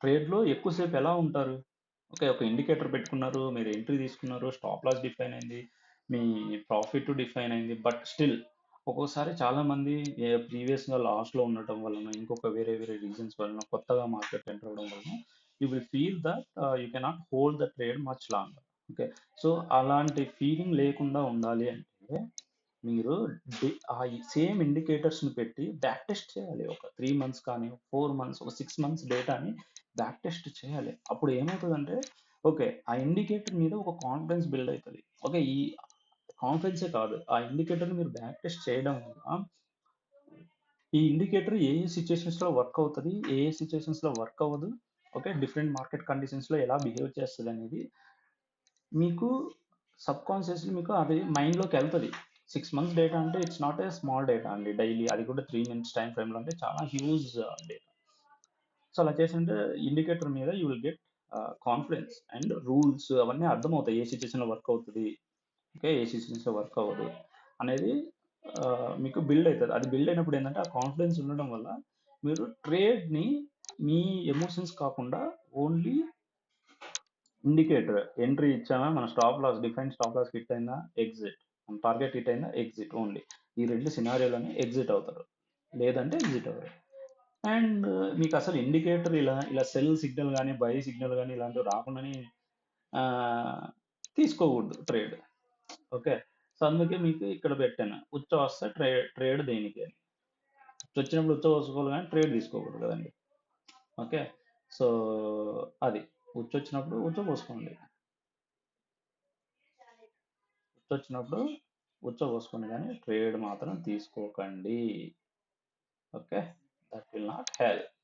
ట్రేడ్‌లో ఎక్కువసేపు ఎలా ఉంటారు? ఓకే. ఒక ఇండికేటర్ పెట్టుకున్నారు. మీరు ఎంట్రీ తీసుకున్నారు. స్టాప్ లాస్ డిఫైన్ అయింది. మీ ప్రాఫిట్ డిఫైన్ అయింది. బట్ స్టిల్ ఒక్కోసారి చాలామంది ప్రీవియస్‌గా లాస్ట్లో ఉండటం వలన, ఇంకొక వేరే వేరే రీజన్స్ వలన, కొత్తగా మార్కెట్ ఎంటర్ అవడం వలన you will feel that you cannot hold the trade much long okay. So, అలాంటి ఫీలింగ్ లేకుండా ఉండాలి అంటే మీరు ఆ సేమ్ ఇండికేటర్స్‌ని పెట్టి బ్యాక్ టెస్ట్ చేయాలి. ఒక త్రీ మంత్స్ కానీ, ఫోర్ మంత్స్, ఒక సిక్స్ మంత్స్ డేటాని బ్యాక్ టెస్ట్ చేయాలి. అప్పుడు ఏమవుతుందంటే ఓకే. ఆ ఇండికేటర్ మీద ఒక కాన్ఫిడెన్స్ బిల్డ్ అవుతుంది ఓకే. ఈ కాన్ఫిడెన్సే కాదు. ఆ ఇండికేటర్‌ని మీరు బ్యాక్ టెస్ట్ చేయడం వల్ల ఈ ఇండికేటర్ ఏ ఏ సిట్యుయేషన్స్‌లో వర్క్ అవుతుంది ఏ ఏ సిట్యుయేషన్స్‌లో వర్క్ అవ్వదు. ఓకే. డిఫరెంట్ మార్కెట్ కండిషన్స్‌లో ఎలా బిహేవ్ చేస్తదనేది మీకు సబ్‌కాన్షియస్‌లీ మీకు అది మైండ్లోకి వెళ్తుంది సిక్స్ మంత్స్ డేటా అంటే it's not a small data అండి. డైలీ అది కూడా త్రీ మినిట్స్ టైమ్ ఫ్రేమ్‌లో అంటే చాలా హ్యూజ్ డేటా. సో, అలా చేసింటే ఇండికేటర్ మీద you will get confidence and rules అవన్నీ అర్థమవుతాయి. ఏ సిట్యుయేషన్‌లో వర్క్ అవుతుంది ఓకే. ఏ సిట్యుయేషన్స్‌లో వర్క్ అవ్వదు అనేది uh, మీకు బిల్డ్ అవుతుంది అది బిల్డ్ అయినప్పుడు ఏంటంటే ఆ కాన్ఫిడెన్స్ ఉండడం వల్ల మీరు ట్రేడ్‌ని మీ ఎమోషన్స్ కాకుండా ఓన్లీ ఇండికేటర్ ఎంట్రీ ఇచ్చామా, మన stop loss define stop loss hit అయిందా, ఎగ్జిట్. టార్గెట్ హిట్ అయిన ఎగ్జిట్ ఓన్లీ. ఈ రెండు సినారియోలోనే ఎగ్జిట్ అవుతారు. లేదంటే ఎగ్జిట్ అవ్వరు. అండ్ మీకు అసలు ఇండికేటర్ ఇలా ఇలా సెల్ సిగ్నల్ కానీ బై సిగ్నల్ కానీ ఇలాంటివి రాకుండానే తీసుకోకూడదు ట్రేడ్. ఓకే. సో, అందుకే మీకు ఇక్కడ పెట్టాను. ఉచ్చ వస్తే ట్రే ట్రేడ్ దేనికి అని. వచ్చినప్పుడు ఉచ్చ పోసుకోవాలి కానీ ట్రేడ్ తీసుకోకూడదు కదండి ఓకే. సో, అది. ఉచ్చొచ్చినప్పుడు ఉచ్చ పోసుకోండి. గుర్తొచ్చినప్పుడు ఉచ్చ కానీ ట్రేడ్ మాత్రం తీసుకోకండి. Okay. That will not help.